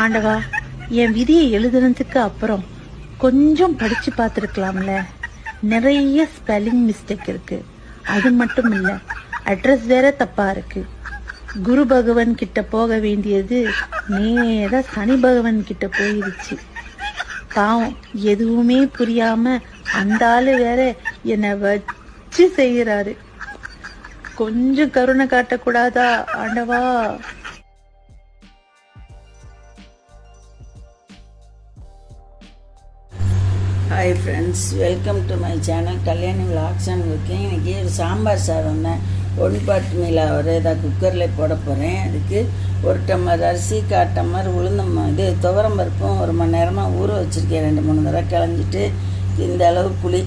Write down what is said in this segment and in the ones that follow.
ஆண்டவா என் விதியை எழுதுனதுக்கு அப்புறம் கொஞ்சம் படிச்சு பார்த்துருக்கலாம்ல. நிறைய ஸ்பெல்லிங் மிஸ்டேக் இருக்கு. அது மட்டும் இல்ல அட்ரஸ் வேற தப்பா இருக்கு. குரு பகவான் கிட்ட போக வேண்டியது நேரா சனி பகவான் கிட்ட போயிருச்சு. பாவம் எதுவுமே புரியாம அந்த ஆளு வேற என்னை வச்சு செய்யறாரு கொஞ்சம் கருணை காட்டக்கூடாதா ஆண்டவா? Hi friends welcome to my channel Kalyani vlogs and cooking இன்றைக்கி ஒரு சாம்பார் சாதம் தான் ஒன் பாட் மீல ஒரு இதாக குக்கரில் போட போகிறேன் அதுக்கு ஒரு டம்மர் அரிசி கால் டம்ளர் உளுந்தம் இது துவரம் பருப்பும் ஒரு மணி நேரமாக ஊற வச்சுருக்கேன். ரெண்டு மூணு தடவை கிளஞ்சிட்டு இந்த அளவு புளி.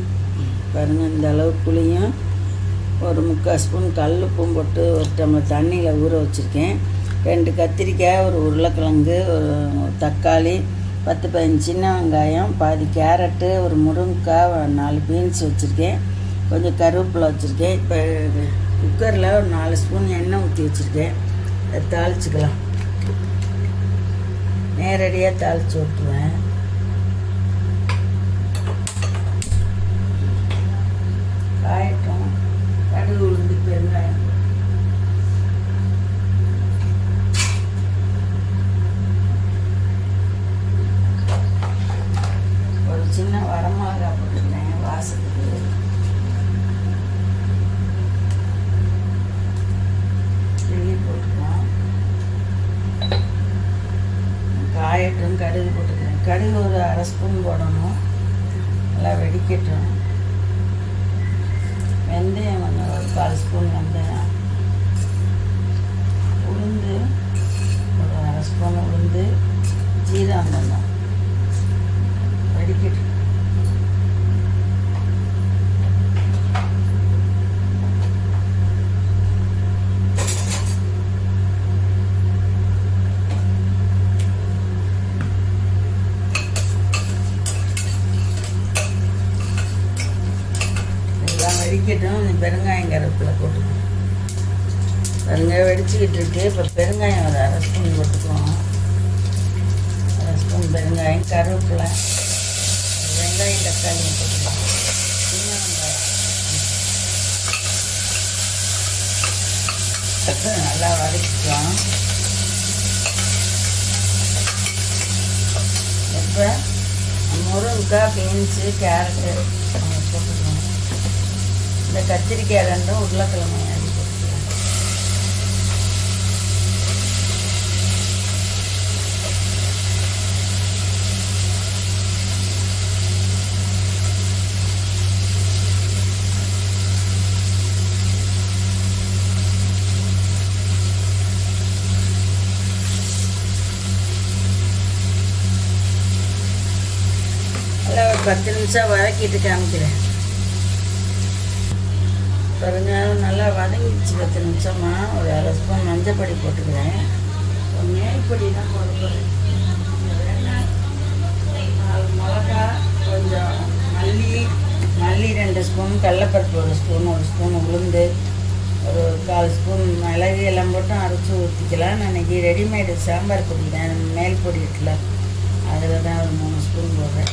பாருங்கள் இந்த அளவு புளியும் ஒரு முக்கால் ஸ்பூன் கல் உப்பும் போட்டு ஒரு டம்மர் தண்ணியில் ஊற வச்சுருக்கேன். ரெண்டு கத்திரிக்காய் ஒரு உருளைக்கிழங்கு ஒரு தக்காளி பத்து பதினஞ்சு சின்ன வெங்காயம் பாதி கேரட்டு ஒரு முருங்கைக்காய் நாலு பீன்ஸ் வச்சுருக்கேன். கொஞ்சம் கருவேப்பிலை வச்சுருக்கேன். இப்போ குக்கரில் ஒரு நாலு ஸ்பூன் எண்ணெய் ஊற்றி வச்சுருக்கேன். அதை தாளிச்சுக்கலாம். நேரடியாக தாளித்து விட்டுருவேன் காயட்டும் கடுகு உளுந்து பெருங்காயம் ஒரு சின்ன வரமிளகா போட்டுக்கிறேன் வாசத்துக்கு கிள்ளி போட்டுக்கலாம் காயட்டும் கடுகு போட்டுக்கிறேன் கடுகு ஒரு அரை ஸ்பூன் போடணும். நல்லா வெடிக்கட்டும். வெந்தயம் கொஞ்சம் ஒரு கால் ஸ்பூன் வெந்தயம். உளுந்து ஒரு அரை ஸ்பூன் உளுந்து ஜீரகம் கொஞ்சம் வெடிக்கட்டும் எல்லாம் வெடிக்கட்டும் கொஞ்சம் பெருங்காயம் கருவேப்பிலை போட்டுக்கணும். பெருங்காயம் வெடிச்சுக்கிட்டு இருக்கு. இப்போ பெருங்காயம் ஒரு அரை ஸ்பூன் போட்டுக்குவோம். அரை ஸ்பூன் பெருங்காயம் கருவேப்பிலை வெங்காயம் தக்காளி போட்டுக்கலாம். சின்ன வெங்காயம் நல்லா வதக்கிக்கலாம். இப்போ முருங்கைக்காய் பீன்ஸு கேரட்டு இந்த கத்திரிக்காய் ரெண்டும் உருளைக்கிழமை அடி போட்டுக்கலாம் ஒரு பத்து நிமிஷம் வதக்கிட்டு காமிக்கிறேன். பாருங்க நல்லா வதங்கிடுச்சு பத்து நிமிஷமா. ஒரு அரை ஸ்பூன் மஞ்சப்பொடி போட்டுக்கிறேன். ஒரு மேல் பொடி தான் போட போகிறேன் நாலு மிளகா கொஞ்சம் மல்லி மல்லி ரெண்டு ஸ்பூன் கடலப்பருப்பு ஒரு ஸ்பூன் ஒரு ஸ்பூன் உளுந்து ஒரு கால் ஸ்பூன் மிளகு எல்லாம் போட்டு அரைச்சி ஊற்றிக்கலாம் நான் ரெடிமேடு சாம்பார் பொடி தான் மேல் பொடி இருக்குல்ல அதில் தான் ஒரு மூணு ஸ்பூன் போடுறேன்.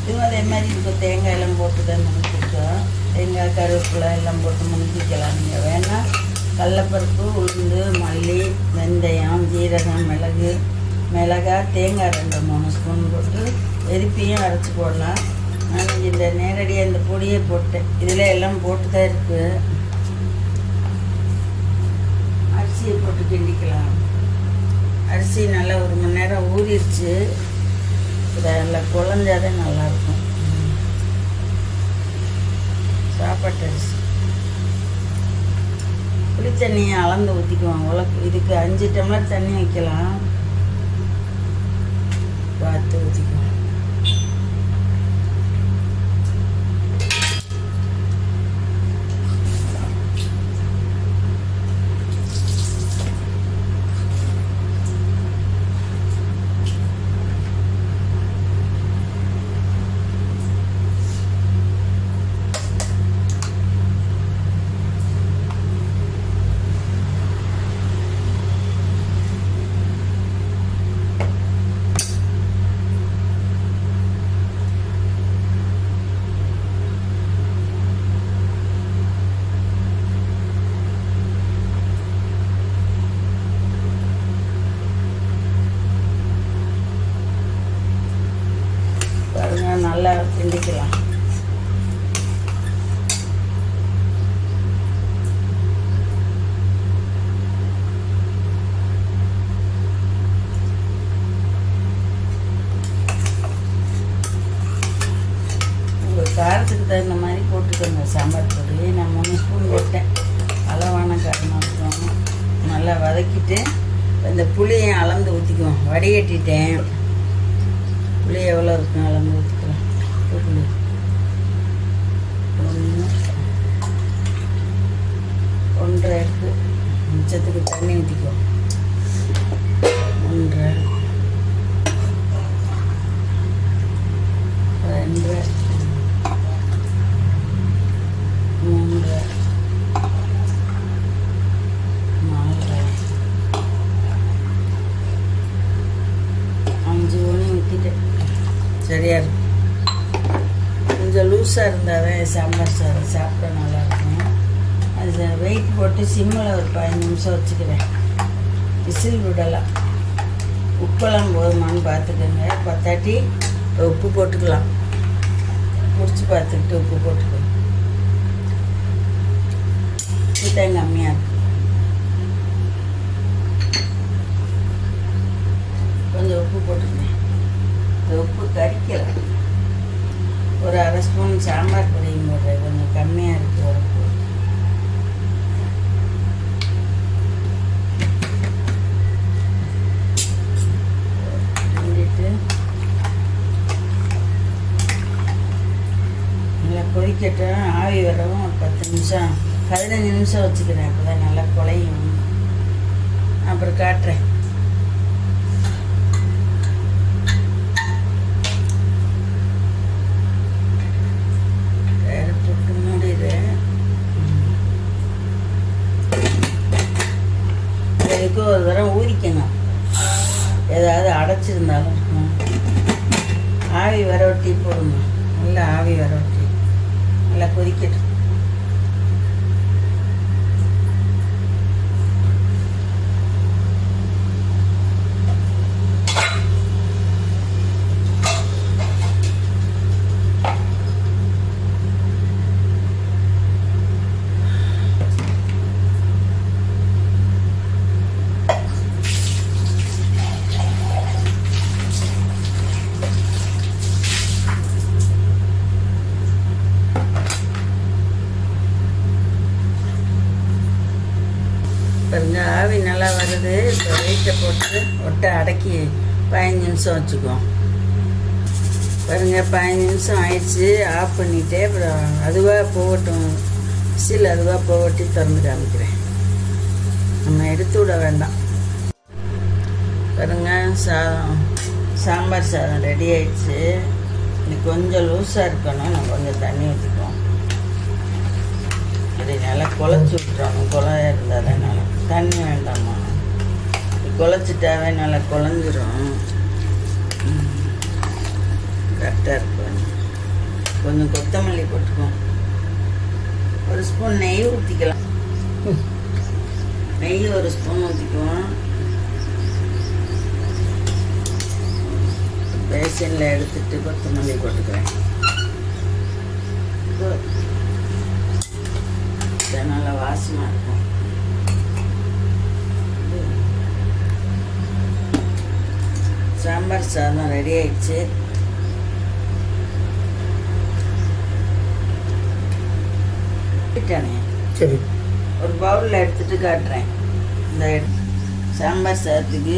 இதுவும் அதே மாதிரி இப்போ தேங்காய் எல்லாம் போட்டு தான் முடிச்சிருக்கோம். தேங்காய் கருவேப்பிலை எல்லாம் போட்டு முடிஞ்சிக்கலாம் நீங்கள் வேணால் கடலப்பருப்பு உளுந்து மல்லி வெந்தயம் ஜீரகம் மிளகு மிளகாய் தேங்காய் ரெண்டு மூணு ஸ்பூன் போட்டு எரிப்பியும் அரைச்சி போடலாம். நான் இந்த நேரடியாக இந்த பொடியை போட்டேன். இதில் எல்லாம் போட்டு தான் இருக்குது அரிசியை போட்டு கிண்டிக்கலாம். அரிசி நல்லா ஒரு மணி நேரம் ஊறிடுச்சு. இதை நல்லா குழஞ்சாதான் நல்லாயிருக்கும். சாப்பாட்டு அரிசி புளி தண்ணியை அளந்து ஊற்றிக்குவாங்க உலக்கு இதுக்கு அஞ்சு டம்ளர் தண்ணி வைக்கலாம். பார்த்து வடிகட்டிட்டேன். புளி எவ்வளோ இருக்கும் அளந்து சாம்பார் சாதம் சாப்பிட நல்லாயிருக்கும். அது வெயிட் போட்டு சிம்மில் ஒரு பதினஞ்சு நிமிஷம் வச்சுக்கிறேன். விசில் விடலாம். உப்பெல்லாம் போதுமான்னு பார்த்துக்கோங்க. பத்தாட்டி உப்பு போட்டுக்கலாம். முடிச்சு பார்த்துக்கிட்டு உப்பு போட்டுக்கோங்க. உப்பு கம்மியாக இருக்கும் கொஞ்சம் உப்பு போட்டுக்கணும் இந்த உப்பு கறிக்கல ஒரு அரை ஸ்பூன் சாம்பார் பொடியும் போடுறேன் கொஞ்சம் கம்மியாக இருக்குது உப்பு கிண்டிட்டு நல்லா கொதிக்கட்டும் ஆவி வரவும் ஒரு பத்து நிமிஷம் பதினஞ்சு நிமிஷம் வச்சுக்கிறேன். அப்போ தான் நல்லா குழையும். அப்புறம் காட்டுறேன். இதுக்கு ஒரு தரம் ஊறிக்கணும் ஏதாவது அடைச்சிருந்தாலும். ஆவி வர ஒட்டி போடுங்க. நல்லா ஆவி வரவட்டி ஒட்டி நல்லா கொதிக்கட்டும் பாருங்க ஆவி நல்லா வருது. இப்போ வெயிட்டை போட்டு ஒட்டை அடக்கி பதினஞ்சு நிமிஷம் வச்சுக்குவோம். பாருங்க பதினஞ்சு நிமிஷம் ஆயிடுச்சு. ஆஃப் பண்ணிட்டே அப்புறம் அதுவாக போகட்டும். விசில் அதுவாக போகட்டி திறந்து காமிக்கிறேன். நம்ம எடுத்து விட வேண்டாம். பாருங்க சாதம் சாம்பார் சாதம் ரெடி ஆயிடுச்சு. இது கொஞ்சம் லூஸாக இருக்கணும். நான் கொஞ்சம் தண்ணி ஊற்றிக்குவோம் குழச்சி விட்டுறாங்க. குழையா இருந்தால் தான் நல்லா. தண்ணி வேண்டாமா குழச்சிட்டாவே நல்லா குழஞ்சிரும். கரெக்டாக இருக்கும் கொஞ்சம் கொத்தமல்லி போட்டுக்குவோம் ஒரு ஸ்பூன் நெய் ஊற்றிக்கலாம் நெய் ஒரு ஸ்பூன் ஊற்றிக்குவோம் பேசனில் எடுத்துட்டு கொத்தமல்லி போட்டுக்கிறேன். இது நல்லா வாசமாக இருக்கும். சாம்பார் சாதம் ரெடி ஆயிடுச்சு. சரி. ஒரு பவுலில் எடுத்துட்டு காட்டுறேன். இந்த சாம்பார் சாதத்துக்கு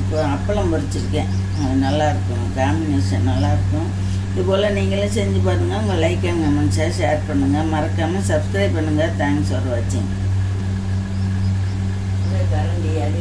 இப்போ அப்பளம் பொரிச்சிருக்கேன். அது நல்லாயிருக்கும் காம்பினேஷன் நல்லாயிருக்கும் இது போல் நீங்களும் செஞ்சு பாருங்கள் உங்கள் லைக் அண்ட் கமெண்ட்ஸாக ஷேர் பண்ணுங்கள் மறக்காமல் சப்ஸ்கிரைப் பண்ணுங்கள் தேங்க்ஸ் ஃபார் வாட்சிங் கரண்டி அது